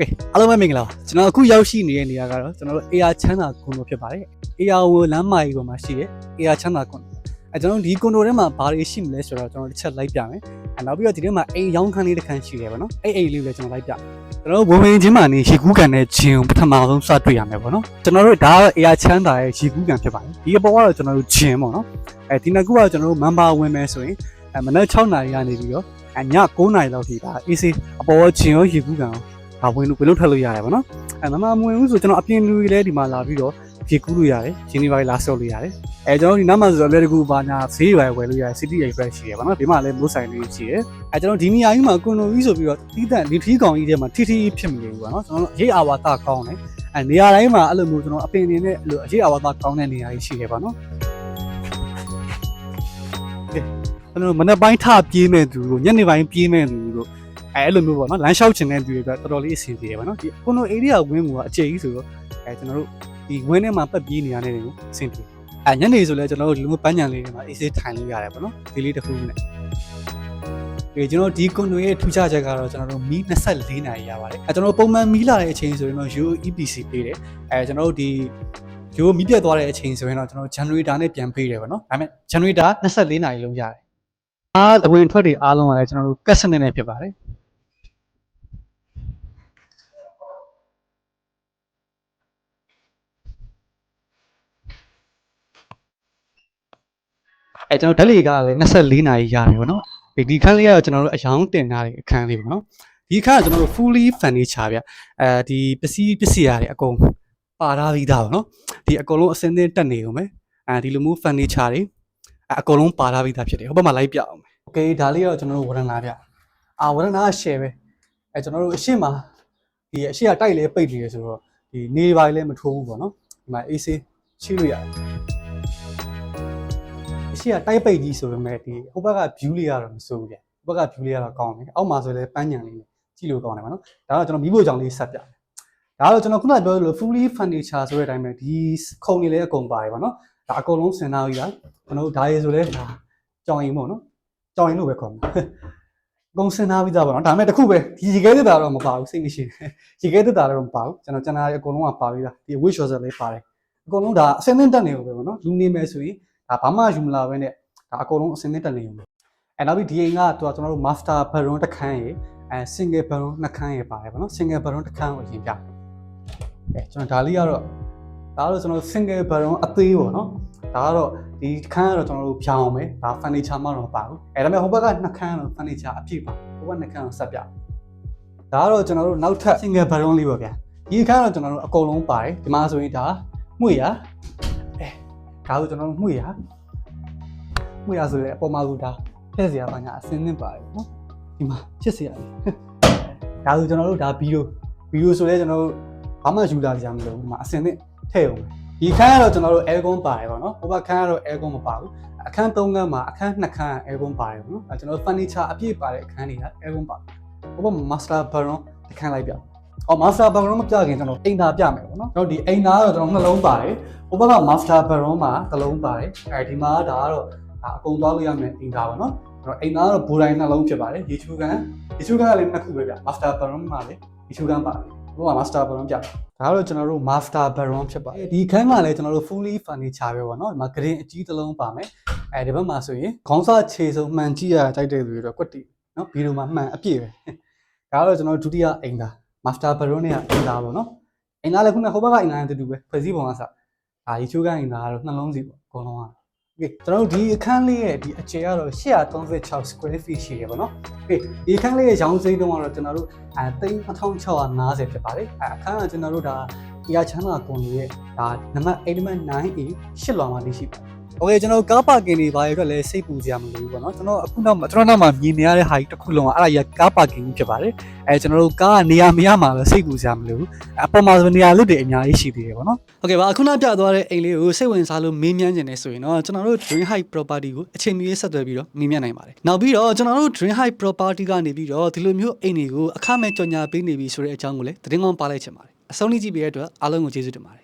ကဲအားလုံးပဲမင်္ဂလာပါကျွန်တော်အခုရောက်ရှိနေတဲ့နေရာကတော့ကျွန်တော်တို့ AR ချမ်းသာကွန်ဒိုဖြစ်ပါတယ် AR ဝလမ်းမကြီးပေါ်မှာရှိတဲ့ AR ချမ်းသာကွန်ဒိုအဲကျွန်တော်တို့ဒီကွန်ဒိုထဲမှာဘာတွေရှိမလဲဆိုတော့ကျွန်တော်တစ်ချက်လိုက်ပြမယ်အဲနောက်ပြီးတော့ဒီထဲမှာအိမ်ရောင်းခန်းလေးတစ်ခန်းရှိတယ်ဗောနော်အဲ့အိမ်လေးကိုလည်းကျွန်တော်လိုက်ပြကျွန်တော်တို့ဝင်ဝင်ချင်းမှာနေရေကူးကန်တဲ့ဂျင်ကိုပထမဆုံးစတွေ့ရမယ်ဗောနော်ကျွန်တော်တို့ဒါကတော့ AR ချမ်းသာရဲ့ရေကူးကန်ဖြစ်ပါတယ်ဒီအပေါ်ကတော့ကျွန်တော်တို့ဂျင်ဗောနော်အဲဒီနှစ်ခုကကျွန်တော်တို့ member ဝင်မယ်ဆိုရင်အဲမနက်6နာရီကနေပြီးတော့အည9နာရီလောက်ထိဒါ AC အပေါ်ဂျင်ရောရေကူးကန်ရော ဒါဝင်လို့ဝင်လို့ထွက်လို့ရတယ်ဗောနော်အဲမမမဝင်ဘူးဆိုကျွန်တော်အပြင်လူတွေလည်းဒီမှာလာပြီးတော့ဖြေကူးလို့ရတယ်ရင်းနှီးပိုင်းလာဆော့လို့ရတယ်အဲကျွန်တော်ဒီနားမှာဆိုတော့လက်တကူဘာညာဈေးတွေဝယ်လို့ရတယ် city express ရှိတယ်ဗောနော်ဒီမှာလည်းမိုးဆိုင်လေးရှိတယ်အဲကျွန်တော်ဒီနေရာကြီးမှာကွန်လိုကြီးဆိုပြီးတော့တီးတန့်ဒီထီးကောင်ကြီးထဲမှာထိထိဖြစ်မနေဘူးဗောနော်ကျွန်တော်ရေးအာဝါသကောင်းတယ်အဲနေရာတိုင်းမှာအဲ့လိုမျိုးကျွန်တော်အပင်နေနဲ့အဲ့လိုအရေးအာဝါသကောင်းတဲ့နေရာကြီးရှိတယ်ဗောနော်ကဲကျွန်တော်မနေ့ပိုင်းထပြေးမဲ့သူတို့ညနေပိုင်းပြေးမဲ့သူတို့ အဲအဲ့လိုမျိုးပေါ့နော်လမ်းလျှောက်ချင်တဲ့သူတွေအတွက်တော်တော်လေးအဆင်ပြေတယ်ပေါ့နော်ဒီကိုနို area ဝင်းကအကျယ်ကြီးဆိုတော့အဲကျွန်တော်တို့ဒီဝင်းထဲမှာပတ်ပြေးနေရတဲ့နေကိုအဆင်ပြေအဲညနေဆိုလဲကျွန်တော်တို့ဒီလိုမျိုးပန်းညံလေးတွေမှာအေးဆေးထိုင်လို့ရတယ်ပေါ့နော်ဒီလေးတစ်ခုနဲ့ဒီကျွန်တော်ဒီကွန်နိုရဲ့ထူးခြားချက်ကတော့ကျွန်တော်တို့မီး24နာရီရပါတယ်အဲကျွန်တော်တို့ပုံမှန်မီးလာတဲ့အချိန်ဆိုရင်တော့ UEPC ပေးတယ်အဲကျွန်တော်တို့ဒီရိုးမီးပြတ်သွားတဲ့အချိန်ဆိုရင်တော့ကျွန်တော် generator နဲ့ပြန်ပေးတယ်ပေါ့နော်ဒါပေမဲ့ generator 24နာရီလုံးရတယ်အားအဝင်ထွက်တွေအားလုံးကလည်းကျွန်တော်တို့ကတ်စနစ်နဲ့ဖြစ်ပါတယ် အဲကျွန်တော်ဓာတ်လေကလည်း24နာရီရပြီပေါ့နော်ဒီဒီခန်းလေးကတော့ကျွန်တော်တို့အယောင်တင်ထားတဲ့အခန်းလေးပေါ့နော်ဒီခန်းကကျွန်တော်တို့ fully furniture ဗျအဲဒီပစ္စည်းပစ္စည်းရတယ်အကုန်ပါထားပြီးသားပေါ့နော်ဒီအကုန်လုံးအစင်းသင်းတက်နေုံပဲအဲဒီလိုမျိုး furniture တွေအဲအကုန်လုံးပါထားပြီးသားဖြစ်တယ်ဟိုဘက်မှာလိုက်ပြအောင်မယ်โอเคဒါလေးကတော့ကျွန်တော်တို့ဝရဏဗျအာဝရဏက share ပဲအဲကျွန်တော်တို့အရှိမဒီအရှိကတိုက်လဲပိတ်နေတယ်ဆိုတော့ဒီနေပိုင်းလည်းမထိုးဘူးပေါ့နော်ဒီမှာ AC ချိလို့ရတယ် အ ရှိကတိုက်ပိတ်ကြီးဆိုပေမဲ့ဒီဟိုဘက်က view လေးကတော့မစိုးဘူးဗျဟိုဘက်က view လေးကတော့ကောင်းတယ်အောက်မှာဆိုလည်းပန်းညံလေးနဲ့ကြည့်လို့ကောင်းတယ်ဗောနော်ဒါတော့ကျွန်တော်မီးဖို့ကြောင်လေးဆက်ပြတယ်ဒါတော့ကျွန်တော်ခုနကပြောသလို fully furniture ဆိုတဲ့အတိုင်းပဲဒီခုံတွေလည်းအကုန်ပါတယ်ဗောနော်ဒါအကုန်လုံးစင်သားကြီးတာကျွန်တော်တို့ဒါရေဆိုလဲဒါကြောင်ရင်ပေါ့နော်ကြောင်ရင်လို့ပဲခေါ်မှာအကုန်စင်သားပြီးသားဗောနော်ဒါပေမဲ့တစ်ခုပဲဒီရေခဲတက်တာတော့မပါဘူးစိတ်မရှိဘူးရေခဲတက်တာတော့မပါဘူးကျွန်တော်ကျွန်တော်အကုန်လုံးကပါပြီးသားဒီ wish shorter လေးပါတယ်အကုန်လုံးဒါအစင်းသင်းတက်နေလို့ပဲဗောနော်လူနေမယ်ဆိုရင် ဒါဘာမှယူမလာဘဲနဲ့ဒါအကုန်လုံးအစင်းနဲ့တက်နေုံပဲအဲနောက်ပြီးဒီအိမ်ကသူကကျွန်တော်တို့ master baron တစ်ခန်းရေအဲ single baron နှစ်ခန်းရေပါတယ်ဗောနော် single baron တစ်ခန်းကိုအရင်ပြအဲကျွန်တော်ဒါလေးကတော့ဒါကတော့ကျွန်တော် single baron အသေးပေါ့နော်ဒါကတော့ဒီခန်းကတော့ကျွန်တော်တို့ဖြောင်းအောင်ပဲဒါ furniture မှတော့မပါဘူးအဲဒါပေမဲ့ဟိုဘက်ကနှစ်ခန်းကတော့ furniture အပြည့်ပါဟိုဘက်နှစ်ခန်းကိုဆက်ပြဒါကတော့ကျွန်တော်တို့နောက်ထပ် single baron လေးပါဗျာဒီခန်းကတော့ကျွန်တော်တို့အကုန်လုံးပါတယ်ဒီမှာဆိုရင်ဒါမှုရအဲ ဒါကိုကျွန်တော်တို့မှုရမှုရဆိုရဲအပေါ်မှာကဒါထည့်စရာပါညာအစင်းသင့်ပါတယ်နော်ဒီမှာဖြစ်စရာလေဒါဆိုကျွန်တော်တို့ဒါဗီဒီယိုဗီဒီယိုဆိုလဲကျွန်တော်တို့ဘာမှယူလာကြမလို့ဒီမှာအစင်းသင့်ထည့်အောင်ဒီခန်းကတော့ကျွန်တော်တို့ aircon ပါတယ်ပေါ့နော်ဟိုဘက်ခန်းကတော့ aircon မပါဘူးအခန်း၃ခန်းမှာအခန်း၂ခန်း aircon ပါတယ်ပေါ့နော်အဲကျွန်တော်တို့ furniture အပြည့်ပါတဲ့အခန်းတွေက aircon ပါတယ်ဟိုဘက် master baron တစ်ခန်းလိုက်ပြ အော် master baron မပြခင်ကျွန်တော်အိမ်သာပြမယ်ပေါ့နော်ကျွန်တော်ဒီအိမ်သာကတော့ကျွန်တော်နှလုံးပါတယ်ဟိုဘက်က master baron မှာတစ်လုံးပါတယ်အဲဒီမှာဒါကတော့ဒါအကုန်သွားလို့ရမယ်အိမ်သားပါနော်အဲ့တော့အိမ်သားကတော့ဘူတိုင်းနှလုံးဖြစ်ပါတယ်ရေချူကန်ရေချူကန်ကလည်းနှစ်ခုပဲဗျ master baron မှာလေရေချူကန်ပါတယ်ဘိုက master baron ပြဒါကတော့ကျွန်တော်တို့ master baron ဖြစ်ပါတယ်ဒီခန်းကလည်းကျွန်တော်တို့ fully furniture ပဲပေါ့နော်ဒီမှာ green အကြီးတစ်လုံးပါမယ်အဲဒီဘက်မှာဆိုရင်ခေါင်းစားခြေစုံမှန်ကြည့်ရတိုက်တဲ့လူတွေတော့ကွက်တီနော်ဗီဒီယိုမှာမှန်အပြည့်ပဲဒါကတော့ကျွန်တော်တို့ဒုတိယအိမ်သား မာစတာဘရွန်နဲ့ကအင်သားပေါ့နော်အင်သားလည်းခုနဟိုဘက်ကအင်သားနဲ့တူတူပဲဖွဲ့စည်းပုံကစဒါရေချိုးကအင်သားကတော့နှလုံးစီပေါ့အကုန်လုံးက Okay ကျွန်တော်တို့ဒီအခန်းလေးရဲ့ဒီအခြေကတော့136 square feet ရှိတယ်ပေါ့နော် Okay ဒီအခန်းလေးရဲ့ရောင်းစိမ်းတုန်းကတော့ကျွန်တော်တို့အဲ3650ဖြစ်ပါတယ်အဲအခန်းကကျွန်တော်တို့ဒါ ER ချမ်းသာကွန်ရဲ့ဒါနံပါတ် element 9A ရှစ်လွန်မှာလေးရှိပါတယ် โอเคကျွန်တော်ကားပါကင်တွေဘာတွေအတွက်လဲစိတ်ပူစရာမလိုဘူးပေါ့နော်ကျွန်တော်အခုနောက်မှာကျွန်တော်နောက်မှာမြင်နေရတဲ့ဟာကြီးတစ်ခုလုံးကအဲ့ဒါကြီးကားပါကင်ကြီးဖြစ်ပါတယ်အဲကျွန်တော်တို့ကားကနေရာမရမှာလဲစိတ်ပူစရာမလိုဘူးအပေါ်မှာဆိုနေရာလွတ်တွေအများကြီးရှိသေးတယ်ပေါ့နော်โอเคပါအခုနောက်ပြသွားတဲ့အိမ်လေးကိုစိတ်ဝင်စားလို့မေးမြန်းနေတယ်ဆိုရင်တော့ကျွန်တော်တို့ Dream High Property ကိုအချိန်မီဆက်သွယ်ပြီးတော့မေးမြန်းနိုင်ပါတယ်နောက်ပြီးတော့ကျွန်တော်တို့ Dream High Property ကနေပြီးတော့ဒီလိုမျိုးအိမ်တွေကိုအခမဲ့ကြော်ညာပေးနေပြီဆိုတဲ့အကြောင်းကိုလည်းသတင်းကောင်းပါလိုက်ချင်ပါတယ်အဆုံးထိကြည့်ပေးတဲ့အတွက်အားလုံးကိုကျေးဇူးတင်ပါတယ်